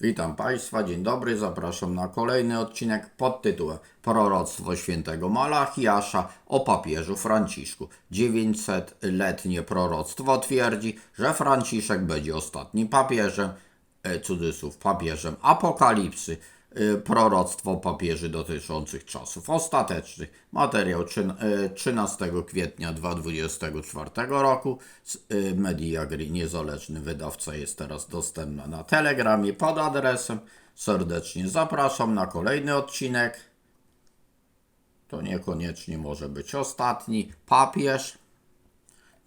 Witam Państwa, dzień dobry, zapraszam na kolejny odcinek pod tytułem Proroctwo świętego Malachiasza o papieżu Franciszku. 900-letnie proroctwo twierdzi, że Franciszek będzie ostatnim papieżem, e, cudzysłów papieżem apokalipsy, proroctwo papieży dotyczących czasów ostatecznych. Materiał trzyn- e, 13 kwietnia 2024 roku z e, Media Gry, niezależny wydawca, jest teraz dostępna na Telegramie pod adresem. Serdecznie zapraszam na kolejny odcinek. To niekoniecznie może być ostatni. Papież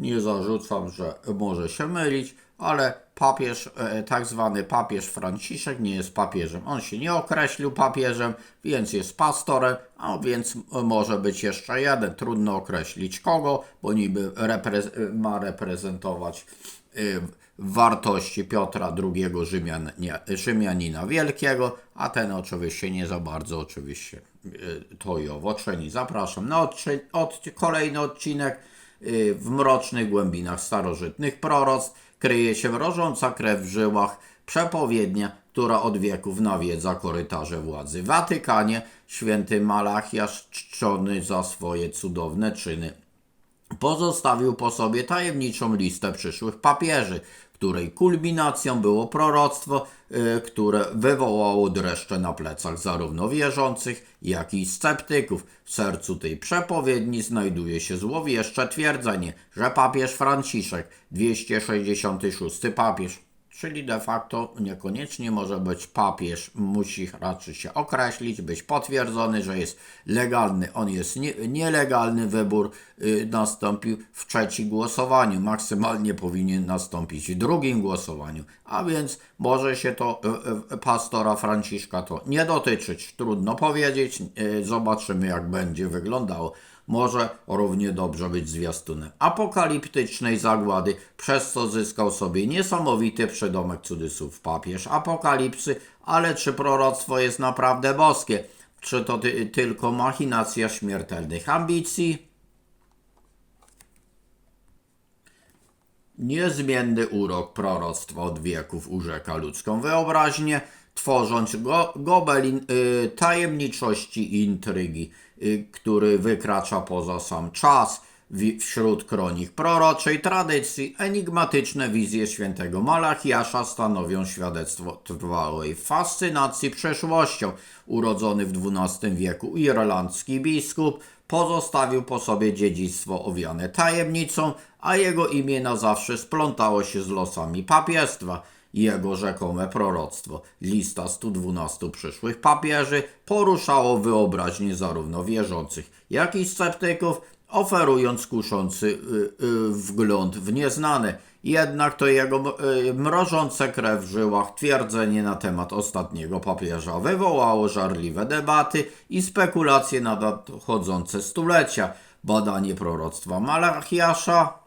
nie zarzucam, że może się mylić, ale papież, e, tak zwany papież Franciszek nie jest papieżem. On się nie określił papieżem, więc jest pastorem, a więc może być jeszcze jeden. Trudno określić kogo, bo niby ma reprezentować y, wartości Piotra II Rzymian- Rzymianina Wielkiego, a ten oczywiście nie za bardzo oczywiście y, to i owo czyni. Zapraszam na odczy- od, kolejny odcinek. Y, W mrocznych głębinach starożytnych proroctw kryje się mrożąca krew w żyłach, przepowiednia, która od wieków nawiedza korytarze władzy. Watykanie święty Malachiasz czczony za swoje cudowne czyny pozostawił po sobie tajemniczą listę przyszłych papieży, której kulminacją było proroctwo, y, które wywołało dreszcze na plecach zarówno wierzących, jak i sceptyków. W sercu tej przepowiedni znajduje się złowieszcze twierdzenie, że papież Franciszek, 266 papież, Czyli de facto niekoniecznie może być papież, musi raczej się określić, być potwierdzony, że jest legalny. On jest nie, nielegalny, wybór y, nastąpił w trzecim głosowaniu, maksymalnie powinien nastąpić w drugim głosowaniu, a więc może się to y, y, pastora Franciszka to nie dotyczyć, trudno powiedzieć, y, zobaczymy jak będzie wyglądało może równie dobrze być zwiastunem apokaliptycznej zagłady, przez co zyskał sobie niesamowity przydomek cudzysłów papież apokalipsy, ale czy proroctwo jest naprawdę boskie? Czy to ty tylko machinacja śmiertelnych ambicji? Niezmienny urok proroctwa od wieków urzeka ludzką wyobraźnię, tworząc go, gobelin y, tajemniczości i intrygi, który wykracza poza sam czas. Wśród kronik proroczej tradycji enigmatyczne wizje świętego Malachiasza stanowią świadectwo trwałej fascynacji przeszłością. Urodzony w XII wieku irlandzki biskup pozostawił po sobie dziedzictwo owiane tajemnicą, a jego imię na zawsze splątało się z losami papiestwa. Jego rzekome proroctwo, lista 112 przyszłych papieży, poruszało wyobraźnię zarówno wierzących, jak i sceptyków, oferując kuszący y, y, wgląd w nieznane. Jednak to jego y, mrożące krew w żyłach twierdzenie na temat ostatniego papieża wywołało żarliwe debaty i spekulacje na nadchodzące stulecia. Badanie proroctwa Malachiasza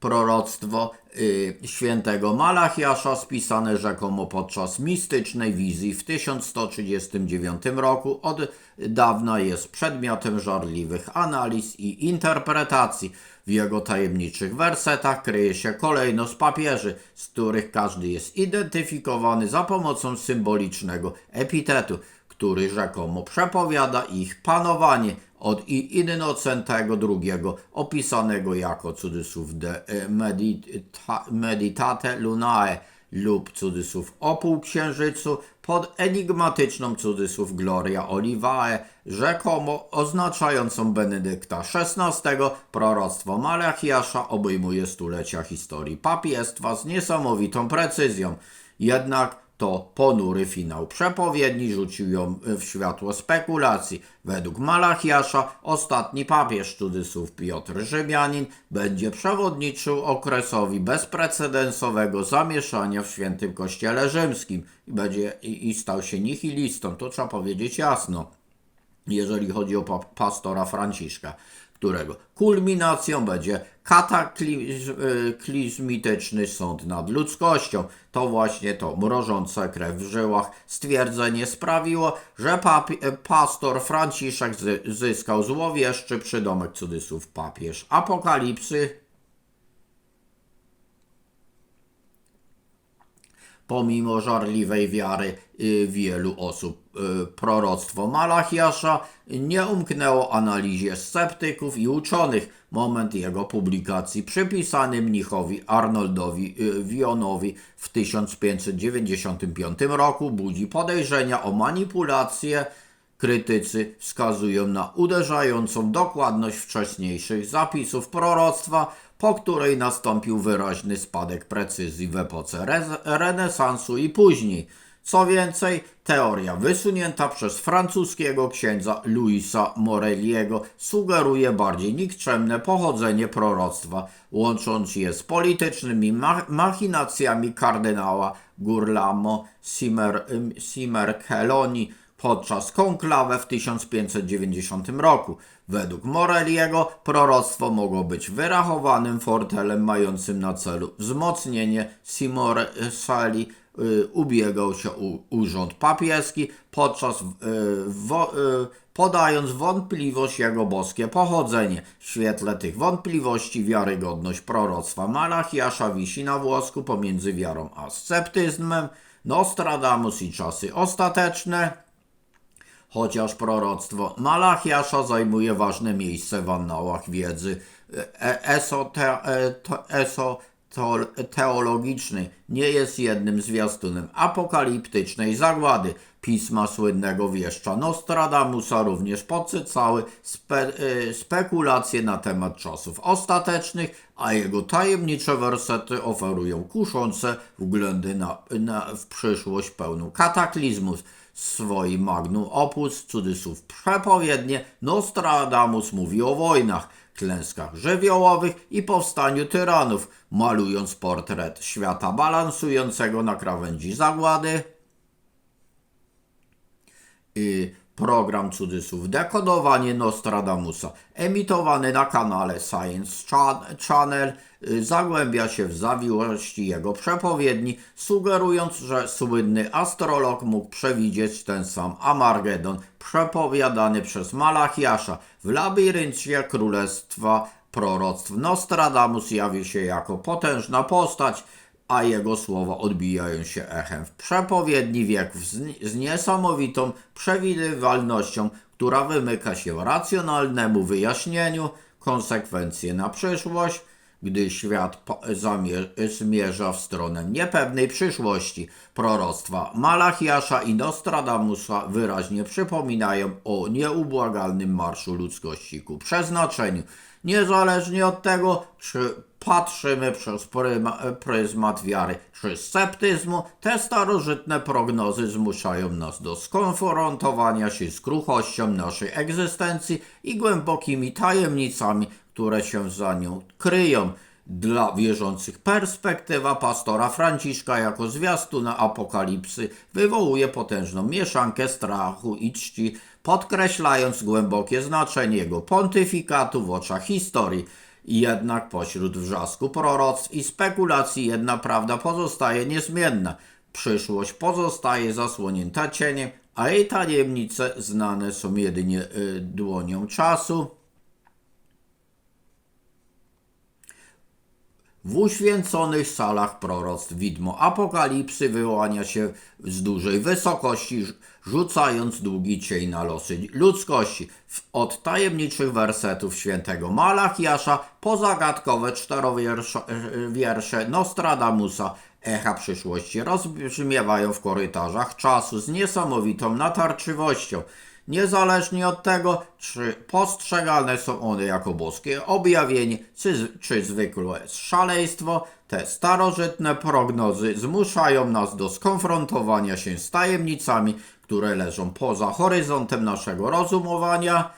proroctwo y, świętego Malachiasza spisane rzekomo podczas mistycznej wizji w 1139 roku od dawna jest przedmiotem żarliwych analiz i interpretacji. W jego tajemniczych wersetach kryje się kolejność papieży, z których każdy jest identyfikowany za pomocą symbolicznego epitetu który rzekomo przepowiada ich panowanie od Innocentego II, opisanego jako cudzysłów de e, medita, meditate lunae lub cudzysłów o półksiężycu pod enigmatyczną cudzysłów Gloria Olivae, rzekomo oznaczającą Benedykta XVI, proroctwo Malachiasza obejmuje stulecia historii papiestwa z niesamowitą precyzją. Jednak to ponury finał przepowiedni rzucił ją w światło spekulacji. Według Malachiasza ostatni papież cudzysłów Piotr Rzymianin będzie przewodniczył okresowi bezprecedensowego zamieszania w świętym kościele rzymskim i, będzie, i, i stał się nihilistą. To trzeba powiedzieć jasno jeżeli chodzi o pa- pastora Franciszka, którego kulminacją będzie kataklizmityczny sąd nad ludzkością. To właśnie to mrożące krew w żyłach stwierdzenie sprawiło, że papi- pastor Franciszek zy- zyskał złowieszczy przydomek cudzysłów papież apokalipsy pomimo żarliwej wiary y, wielu osób. Y, Proroctwo Malachiasza nie umknęło analizie sceptyków i uczonych. Moment jego publikacji przypisany mnichowi Arnoldowi y, Wionowi w 1595 roku budzi podejrzenia o manipulację Krytycy wskazują na uderzającą dokładność wcześniejszych zapisów proroctwa, po której nastąpił wyraźny spadek precyzji w epoce re- renesansu i później. Co więcej, teoria wysunięta przez francuskiego księdza Louisa Morelliego sugeruje bardziej nikczemne pochodzenie proroctwa, łącząc je z politycznymi ma- machinacjami kardynała Gurlamo Simer, Simerkeloni, podczas konklawę w 1590 roku. Według Morelliego proroctwo mogło być wyrachowanym fortelem mającym na celu wzmocnienie Simorsali. Y, ubiegał się u, urząd papieski, podczas y, wo, y, podając wątpliwość jego boskie pochodzenie. W świetle tych wątpliwości wiarygodność proroctwa Malachiasza wisi na włosku pomiędzy wiarą a sceptyzmem. Nostradamus i czasy ostateczne chociaż proroctwo Malachiasza zajmuje ważne miejsce w annałach wiedzy e- esote, e- nie jest jednym zwiastunem apokaliptycznej zagłady. Pisma słynnego wieszcza Nostradamusa również podsycały spe, e, spekulacje na temat czasów ostatecznych, a jego tajemnicze wersety oferują kuszące wglądy na, na, w przyszłość pełną kataklizmów swoim magnum opus, cudzysłów przepowiednie, Nostradamus mówi o wojnach, klęskach żywiołowych i powstaniu tyranów, malując portret świata balansującego na krawędzi zagłady. I program cudzysłów Dekodowanie Nostradamusa, emitowany na kanale Science Cha- Channel, y, zagłębia się w zawiłości jego przepowiedni, sugerując, że słynny astrolog mógł przewidzieć ten sam Amargedon przepowiadany przez Malachiasza. W labiryncie królestwa proroctw Nostradamus jawi się jako potężna postać, a jego słowa odbijają się echem w przepowiedni wieków z, niesamowitą przewidywalnością, która wymyka się racjonalnemu wyjaśnieniu, konsekwencje na przyszłość, gdy świat zmierza w stronę niepewnej przyszłości. Proroctwa Malachiasza i Nostradamusa wyraźnie przypominają o nieubłagalnym marszu ludzkości ku przeznaczeniu. Niezależnie od tego, czy patrzymy przez pryzmat wiary czy sceptyzmu, te starożytne prognozy zmuszają nas do skonfrontowania się z kruchością naszej egzystencji i głębokimi tajemnicami, które się za nią kryją. Dla wierzących perspektywa pastora Franciszka jako zwiastuna apokalipsy wywołuje potężną mieszankę strachu i czci, podkreślając głębokie znaczenie jego pontyfikatu w oczach historii. Jednak pośród wrzasku proroctw i spekulacji jedna prawda pozostaje niezmienna. Przyszłość pozostaje zasłonięta cieniem, a jej tajemnice znane są jedynie y, dłonią czasu. W uświęconych salach proroctw widmo apokalipsy wyłania się z dużej wysokości, rz- rzucając długi cień na losy ludzkości. Od tajemniczych wersetów świętego Malachiasza po zagadkowe czterowiersze e, Nostradamusa echa przyszłości rozbrzmiewają w korytarzach czasu z niesamowitą natarczywością. Niezależnie od tego, czy postrzegane są one jako boskie objawienie, czy, czy zwykłe szaleństwo, te starożytne prognozy zmuszają nas do skonfrontowania się z tajemnicami, które leżą poza horyzontem naszego rozumowania.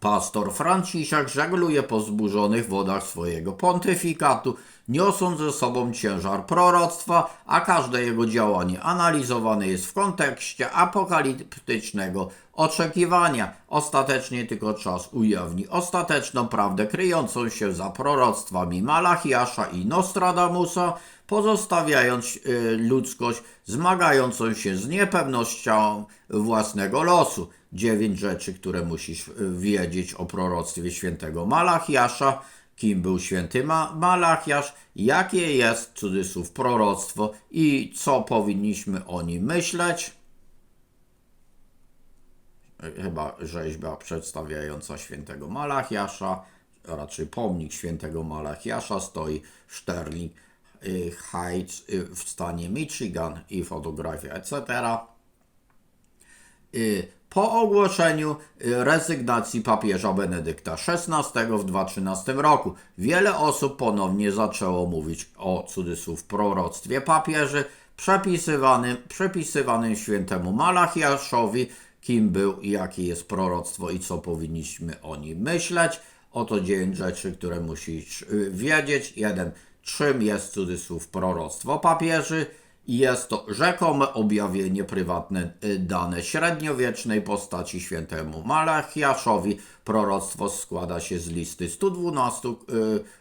Pastor Franciszek żegluje po zburzonych wodach swojego pontyfikatu, niosąc ze sobą ciężar proroctwa, a każde jego działanie analizowane jest w kontekście apokaliptycznego oczekiwania. Ostatecznie tylko czas ujawni ostateczną prawdę kryjącą się za proroctwami Malachiasza i Nostradamusa, pozostawiając y, ludzkość zmagającą się z niepewnością własnego losu. Dziewięć rzeczy, które musisz y, wiedzieć o proroctwie świętego Malachiasza. kim był święty Ma- Malachiasz, jakie jest, cudzysłów, proroctwo i co powinniśmy o nim myśleć. Chyba rzeźba przedstawiająca świętego Malachiasza, raczej pomnik świętego Malachiasza stoi w Sterling y, Heights y, w stanie Michigan i fotografia etc. Po ogłoszeniu y, rezygnacji papieża Benedykta XVI w 2013 roku wiele osób ponownie zaczęło mówić o cudzysłów proroctwie papieży przepisywanym, przepisywanym świętemu Malachiaszowi, kim był i jakie jest proroctwo i co powinniśmy o nim myśleć. Oto dziewięć rzeczy, które musisz y, wiedzieć. Jeden, czym jest cudzysłów proroctwo papieży? Jest to rzekome objawienie prywatne y, dane średniowiecznej postaci świętemu Malachiaszowi. Proroctwo składa się z listy 112 y,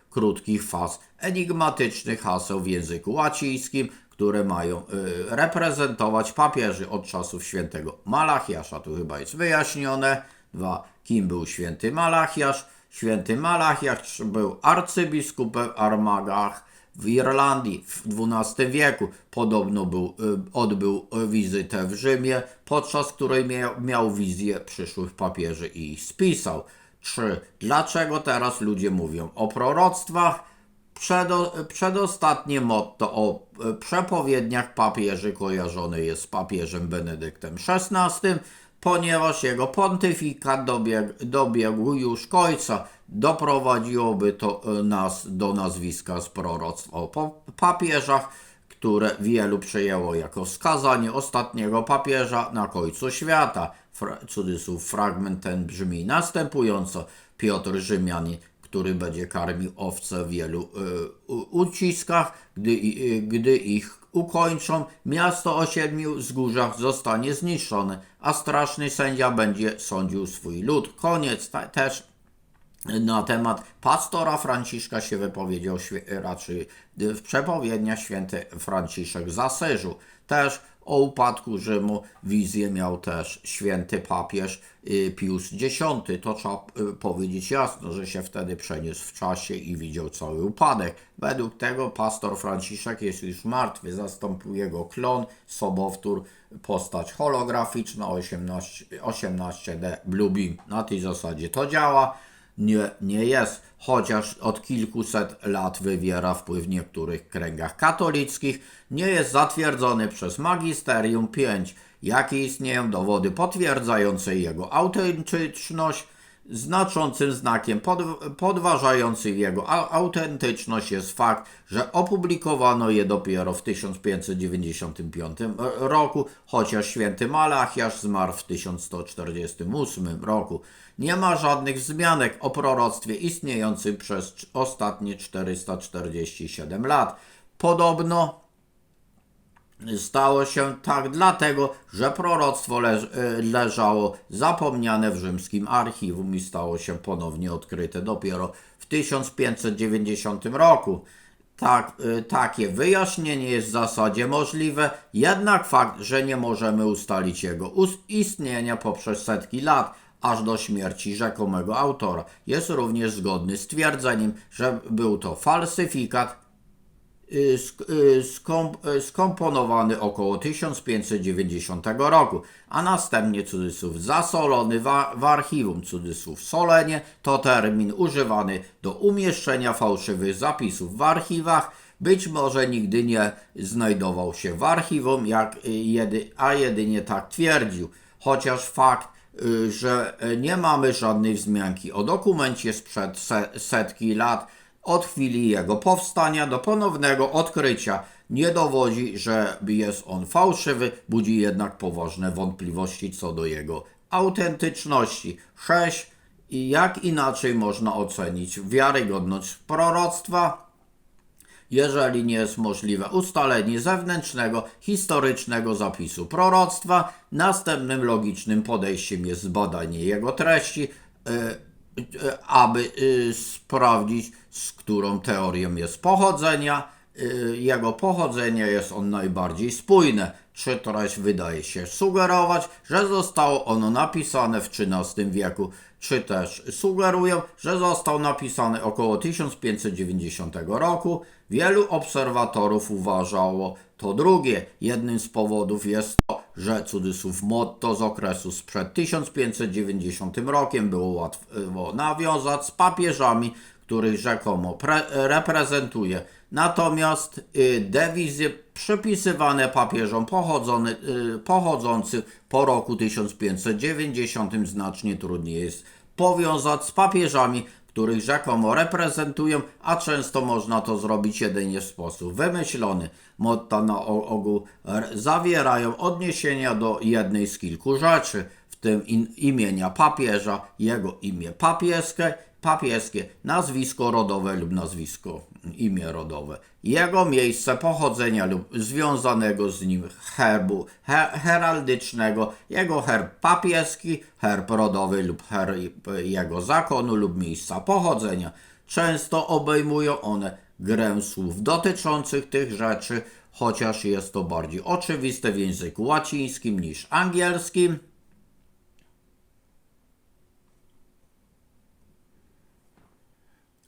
krótkich faz enigmatycznych haseł w języku łacińskim, które mają y, reprezentować papieży od czasów świętego Malachiasza. Tu chyba jest wyjaśnione. Dwa, kim był święty Malachiasz? Święty Malachiasz był arcybiskupem Armagach w Irlandii w XII wieku. Podobno był, y, odbył wizytę w Rzymie, podczas której miał, miał wizję przyszłych papieży i ich spisał. 3. Dlaczego teraz ludzie mówią o proroctwach? Przedo, przedostatnie motto o e, przepowiedniach papieży kojarzone jest z papieżem Benedyktem XVI, ponieważ jego pontyfikat dobiegł, dobiegł już końca. Doprowadziłoby to e, nas do nazwiska z proroctw o papieżach, które wielu przyjęło jako wskazanie ostatniego papieża na końcu świata. Fra, cudzysłów fragment ten brzmi następująco. Piotr Rzymianin który będzie karmił owce w wielu y, uciskach, gdy, y, gdy ich ukończą, miasto o siedmiu wzgórzach zostanie zniszczone, a straszny sędzia będzie sądził swój lud. Koniec ta, też na temat pastora Franciszka się wypowiedział raczej w przepowiedniach święty Franciszek z Asyżu. Też o upadku Rzymu wizję miał też święty papież y, Pius X. To trzeba y, powiedzieć jasno, że się wtedy przeniósł w czasie i widział cały upadek. Według tego pastor Franciszek jest już martwy. Zastąpił jego klon, sobowtór, postać holograficzna 18, 18D Bluebeam. Na tej zasadzie to działa nie, nie jest, chociaż od kilkuset lat wywiera wpływ w niektórych kręgach katolickich, nie jest zatwierdzony przez Magisterium 5, jakie istnieją dowody potwierdzające jego autentyczność. Znaczącym znakiem pod, podważającym jego autentyczność jest fakt, że opublikowano je dopiero w 1595 roku, chociaż święty Malachiasz zmarł w 1148 roku. Nie ma żadnych wzmianek o proroctwie istniejącym przez ostatnie 447 lat. Podobno Stało się tak dlatego, że proroctwo leż, y, leżało zapomniane w rzymskim archiwum i stało się ponownie odkryte dopiero w 1590 roku. Tak, y, takie wyjaśnienie jest w zasadzie możliwe, jednak fakt, że nie możemy ustalić jego istnienia poprzez setki lat, aż do śmierci rzekomego autora, jest również zgodny z twierdzeniem, że był to falsyfikat y, sk- y, skomp- y, skomponowany około 1590 roku, a następnie cudzysłów zasolony w archiwum cudzysłów solenie to termin używany do umieszczenia fałszywych zapisów w archiwach. Być może nigdy nie znajdował się w archiwum, jak y, jedy, a jedynie tak twierdził. Chociaż fakt, y, że y, nie mamy żadnej wzmianki o dokumencie sprzed se- setki lat, od chwili jego powstania do ponownego odkrycia nie dowodzi, że jest on fałszywy, budzi jednak poważne wątpliwości co do jego autentyczności. 6. I jak inaczej można ocenić wiarygodność proroctwa? jeżeli nie jest możliwe ustalenie zewnętrznego, historycznego zapisu proroctwa, następnym logicznym podejściem jest zbadanie jego treści, e, aby e, sprawdzić, z którą teorią jest pochodzenia. E, Jego pochodzenie jest on najbardziej spójne. Czy treść wydaje się sugerować, że zostało ono napisane w XIII wieku, czy też sugerują, że został napisany około 1590 roku. Wielu obserwatorów uważało to drugie. Jednym z powodów jest to, że cudzysłów motto z okresu sprzed 1590 rokiem było łatwo nawiązać z papieżami, których rzekomo pre- reprezentuje. Natomiast y, dewizy przypisywane papieżom pochodzony, y, pochodzącym po roku 1590 znacznie trudniej jest powiązać z papieżami, których rzekomo reprezentują, a często można to zrobić jedynie w sposób wymyślony. Motta na ogół zawierają odniesienia do jednej z kilku rzeczy, w tym imienia papieża, jego imię papieskie, papieskie, nazwisko rodowe lub nazwisko, imię rodowe, jego miejsce pochodzenia lub związanego z nim herbu he, heraldycznego, jego herb papieski, herb rodowy lub herb jego zakonu lub miejsca pochodzenia. Często obejmują one grę słów dotyczących tych rzeczy, chociaż jest to bardziej oczywiste w języku łacińskim niż angielskim.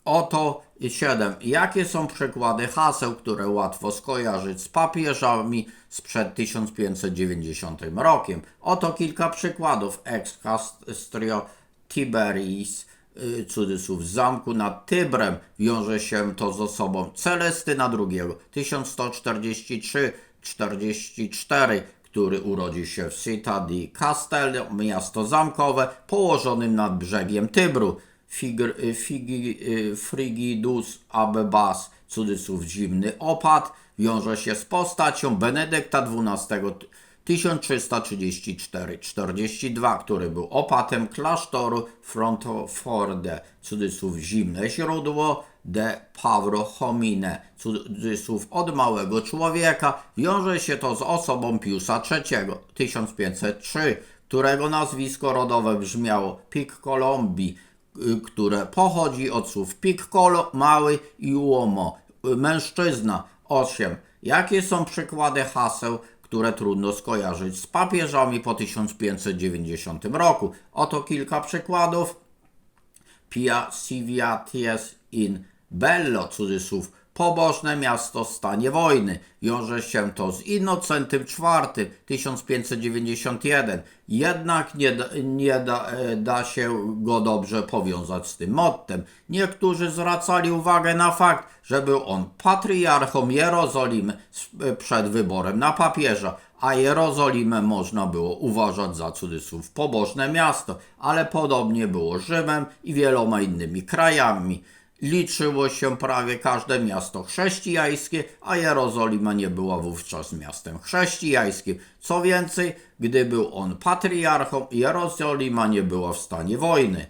Oto 7. Jakie są przykłady haseł, które łatwo skojarzyć z papieżami sprzed 1590 rokiem? Oto kilka przykładów. Ex castrio Tiberis, y, cudzysłów, zamku nad Tybrem wiąże się to z osobą Celestyna II, 1143-44, który urodził się w Città di Castello, miasto zamkowe położonym nad brzegiem Tybru. Figr, figi, y, Frigidus Abebas, cudzysłów zimny opad, wiąże się z postacią Benedykta XII 1334-42, który był opatem klasztoru Frontoforde, cudzysłów zimne źródło, de Pavro Homine, cudzysłów od małego człowieka, wiąże się to z osobą Piusa III 1503, którego nazwisko rodowe brzmiało Piccolombi, y, które pochodzi od słów piccolo, mały i uomo, y, mężczyzna. 8. Jakie są przykłady haseł, które trudno skojarzyć z papieżami po 1590 roku? Oto kilka przykładów. Pia Civiaties in Bello, cudzysłów, pobożne miasto w stanie wojny. Wiąże się to z Innocentym IV, 1591. Jednak nie, da, nie da, e, da się go dobrze powiązać z tym mottem. Niektórzy zwracali uwagę na fakt, że był on patriarchą Jerozolimy e, przed wyborem na papieża, a Jerozolimę można było uważać za cudzysłów pobożne miasto, ale podobnie było Rzymem i wieloma innymi krajami. Liczyło się prawie każde miasto chrześcijańskie, a Jerozolima nie była wówczas miastem chrześcijańskim. Co więcej, gdy był on patriarchą, Jerozolima nie była w stanie wojny.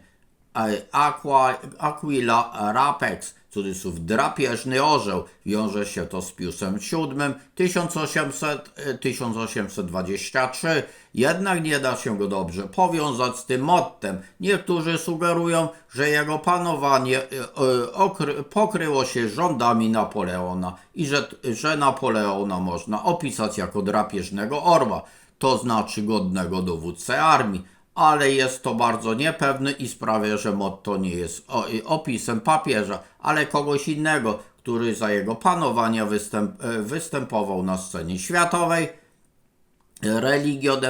Aqua, Aquila Rapex, cudzysłów drapieżny orzeł, wiąże się to z Piusem VII 1800, e, 1823, jednak nie da się go dobrze powiązać z tym mottem. Niektórzy sugerują, że jego panowanie e, e, okry, pokryło się rządami Napoleona i że, że Napoleona można opisać jako drapieżnego orła, to znaczy godnego dowódcę armii ale jest to bardzo niepewne i sprawia, że motto nie jest opisem papieża, ale kogoś innego, który za jego panowania występ, e, występował na scenie światowej. Religio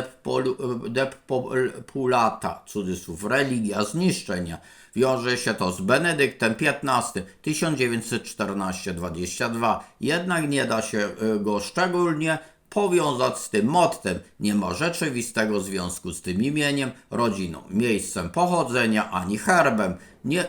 depopulata, cudzysłów, religia zniszczenia. Wiąże się to z Benedyktem XV 1914-22. Jednak nie da się e, go szczególnie powiązać z tym mottem. Nie ma rzeczywistego związku z tym imieniem, rodziną, miejscem pochodzenia ani herbem. Nie,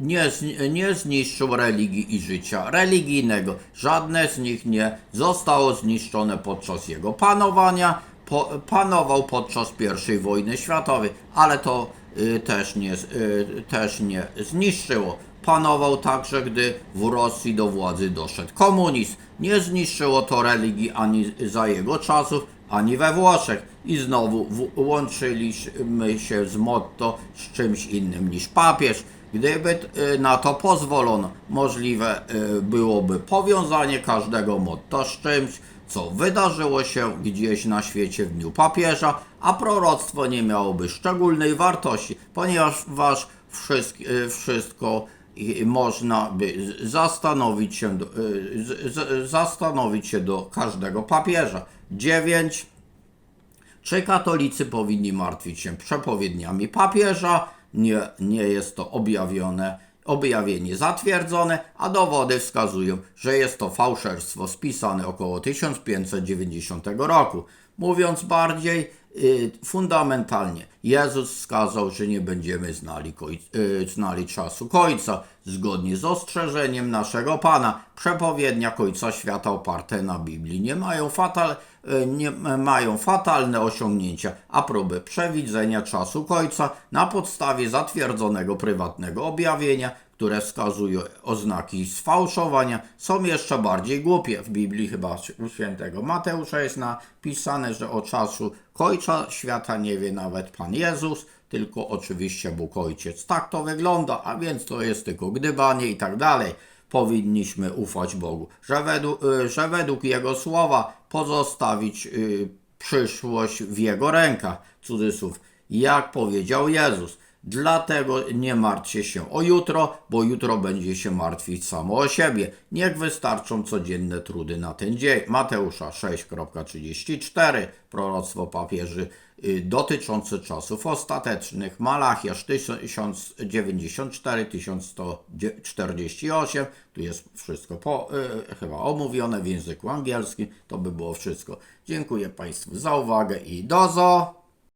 nie, nie zniszczył religii i życia religijnego. Żadne z nich nie zostało zniszczone podczas jego panowania. Po, panował podczas I wojny światowej, ale to y, też, nie, y, też nie zniszczyło. Panował także, gdy w Rosji do władzy doszedł komunizm. Nie zniszczyło to religii ani za jego czasów, ani we Włoszech. I znowu łączyliśmy się z motto z czymś innym niż papież. Gdyby y, na to pozwolono, możliwe y, byłoby powiązanie każdego motto z czymś, co wydarzyło się gdzieś na świecie w dniu papieża, a proroctwo nie miałoby szczególnej wartości, ponieważ y, wszystko y, można by zastanowić się do, y, zastanowić się do każdego papieża. 9. Czy katolicy powinni martwić się przepowiedniami papieża? Nie, nie jest to objawione, objawienie zatwierdzone, a dowody wskazują, że jest to fałszerstwo spisane około 1590 roku. Mówiąc bardziej y, fundamentalnie, Jezus wskazał, że nie będziemy znali, koj, y, znali czasu Końca. Zgodnie z ostrzeżeniem naszego Pana, przepowiednia Końca Świata oparte na Biblii nie mają, fatal, y, nie mają fatalne osiągnięcia, a próby przewidzenia czasu Końca na podstawie zatwierdzonego prywatnego objawienia, które wskazują oznaki sfałszowania, są jeszcze bardziej głupie. W Biblii chyba u świętego Mateusza jest napisane, że o czasu Końca świata nie wie nawet Pan Jezus, tylko oczywiście Bóg Ojciec. Tak to wygląda, a więc to jest tylko gdybanie i tak dalej. Powinniśmy ufać Bogu, że według, y, że według Jego słowa pozostawić y, przyszłość w Jego rękach. Cudzysłów, jak powiedział Jezus. Dlatego nie martwcie się o jutro, bo jutro będzie się martwić samo o siebie. Niech wystarczą codzienne trudy na ten dzień. Mateusza 6,34 Proroctwo papieży y, dotyczące czasów ostatecznych. Malachiasz 1094-1148. Tu jest wszystko po, y, chyba omówione w języku angielskim. To by było wszystko. Dziękuję Państwu za uwagę i dozo.